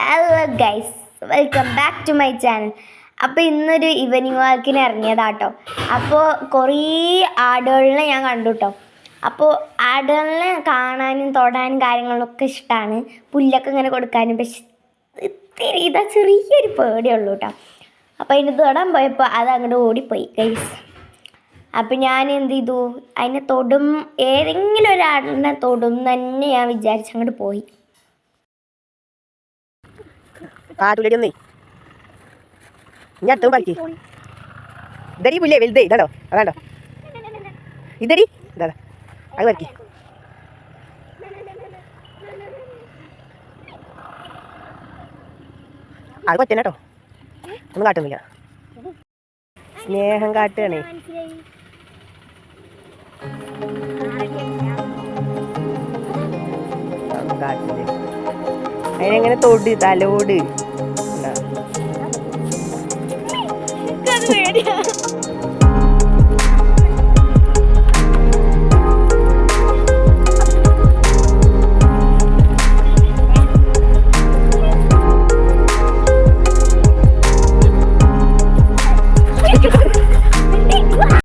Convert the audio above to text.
Hello guys welcome back to my channel അപ്പോൾ ഇന്നൊരു evening വാക്കിന് ഇറങ്ങിയതാട്ടോ. അപ്പോൾ കുറേ ആടുകളിനെ ഞാൻ കണ്ടു കേട്ടോ അപ്പോൾ ആടുകളിനെ കാണാനും തൊടാനും കാര്യങ്ങളൊക്കെ ഇഷ്ടമാണ് പുല്ലൊക്കെ ഇങ്ങനെ കൊടുക്കാനും പക്ഷെ ഇത്തിരി ഇതാ ചെറിയൊരു പേടിയുള്ളൂ കേട്ടോ അപ്പോൾ അതിന് തൊടാൻ പോയപ്പോൾ അത് അങ്ങോട്ട് ഓടിപ്പോയി ഗൈസ് അപ്പം ഞാൻ എന്ത് ചെയ്തു? അതിനെ തൊടും ഏതെങ്കിലും ഒരാളിനെ തൊടും തന്നെ ഞാൻ വിചാരിച്ച് അങ്ങോട്ട് പോയി. കാട്ടുള്ളിൽ ഒന്നേ ഇനി ഇതടി പുല്ലേ വലുതേ. ഇതാണോ അതാണോ ഇതരി ഇതാ അത് കളിക്ക് അത് പറ്റണ കേട്ടോ. ഒന്നും കാട്ടുന്നില്ല. സ്നേഹം കാട്ടുകയാണേ അതിനെങ്ങനെ തൊട് തലോട്. ഇതാ.